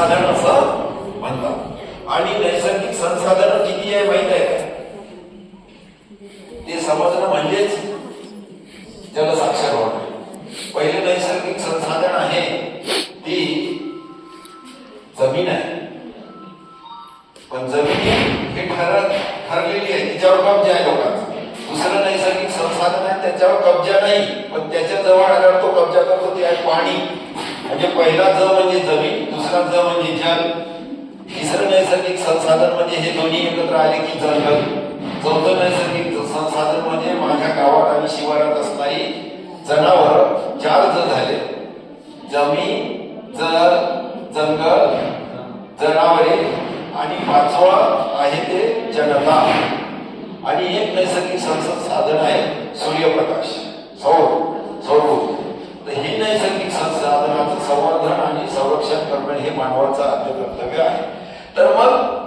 संसाधन असं म्हणतात. आणि नैसर्गिक संसाधन किती आहे माहीत आहे का? ते समजणं म्हणजेच जलसाक्षर होणं. पहिले नैसर्गिक संसाधन आहे ती जमीन आहे. पण जमीन हे ठर ठरलेली आहे तिच्यावर कब्जा आहे लोकांचा. दुसरं नैसर्गिक संसाधन आहे त्याच्यावर कब्जा नाही पण त्याच्याजवळ आल्यावर तो कब्जा करतो ते आहे पाणी. म्हणजे पहिला ज म्हणजे जमीन. दुसरा म्हणजे जल तिसरं नैसर्गिक संसाधन म्हणजे हे दोन्ही एकत्र आले की जंगल चौथं नैसर्गिक संसाधन म्हणजे माझ्या गावात आणि शिवारात असणारी जनावर चार ज झाले. जमीन जल जंगल जनावरे आणि पाचवा आहे ते जनता. आणि एक नैसर्गिक संसाधन आहे सूर्यप्रकाश सौर सौर तर हे नैसर्गिक संसाधनाचं संवर्धन आणि संरक्षण करणं हे मानवाचं आद्य कर्तव्य आहे. तर मग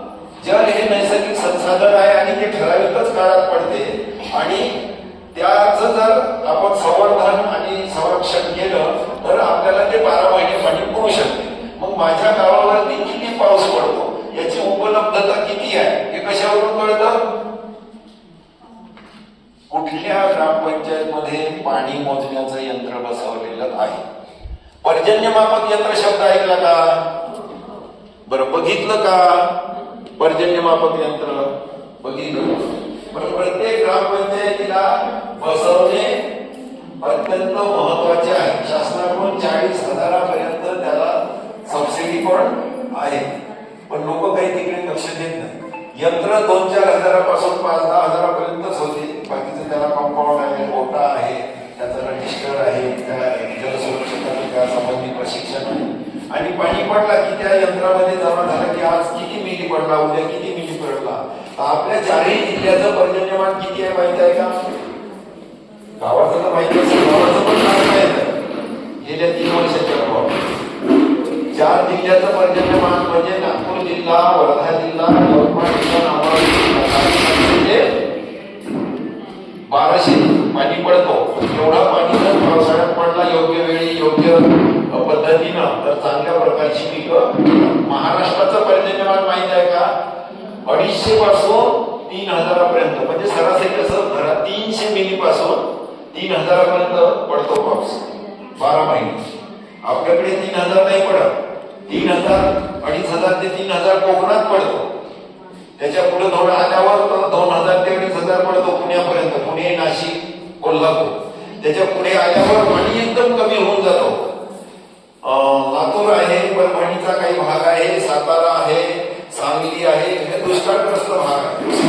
जल हे नैसर्गिक संसाधन आहे आणि ते ठराविकच काळात पडते आणि त्याचं जर आपण संवर्धन आणि संरक्षण केलं तर आपल्याला ते बारा महिने पाणी पुरू शकते. मग माझ्या गावावरती किती पाऊस पडतो? याची उपलब्धता किती आहे? हे कशावरून कळतं? कुठल्या ग्रामपंचायत मध्ये पाणी मोजण्याचं यंत्र बसवलेलं आहे? पर्जन्यमापक यंत्र शब्द ऐकला का? बरं बघितलं का? पर्जन्यमापक यंत्र? बघितलं. पण प्रत्येक ग्रामपंचायतीला बसवणे अत्यंत महत्त्वाचे आहे. शासनाकडून चाळीस हजारापर्यंत त्याला सबसिडी पण आहे. पण लोक काही तिकडे लक्ष देत नाही. यंत्र दोन चार हजारापासून पाच दहा हजारापर्यंतच होते बाकीचं त्याला कंपाऊंड आहे ओटा आहे त्याचा रजिस्टर आहे त्या जलसुरक्षितता त्या संबंधी प्रशिक्षण आहे आणि पाणी पडला की त्या यंत्रामध्ये जमा झालं की आज किती मिली पडला उद्या किती मिली पडला? आपल्या चारही जिल्ह्याचं पर्जन्यमान किती आहे माहिती आहे का? गावाचं तर माहिती असेल गावाचं पण माहीत आहे. गेल्या तीन वर्षाच्या चार जिल्ह्याचं पर्जन्यमान म्हणजे नागपूर जिल्हा वर्धा जिल्हा यवतमाळ जिल्हा पद्धतीनं तर चांगल्या प्रकारची पिकं. महाराष्ट्राचं पर्जन्यमान माहीत आहे का? अडीचशे पासून तीन हजारापर्यंत. म्हणजे सरासरी कसं? घरात तीनशे मिली पासून तीन हजारापर्यंत पडतो पाऊस. बारा महिने. आपल्याकडे तीन हजार नाही पडत. तीन हजार अडीच हजार ते तीन हजार कोकणात पडतो. त्याच्या पुढे थोडं आल्यावर तर दोन हजार ते अडीच हजार पडतो पुण्यापर्यंत. पुणे नाशिक कोल्हापूर. त्याच्या पुढे आल्यावर पाणी एकदम कमी होऊन जातो. लातूर आहे परभणीचा काही भाग आहे सातारा आहे सांगली आहे हे दुष्काळग्रस्त भाग आहे.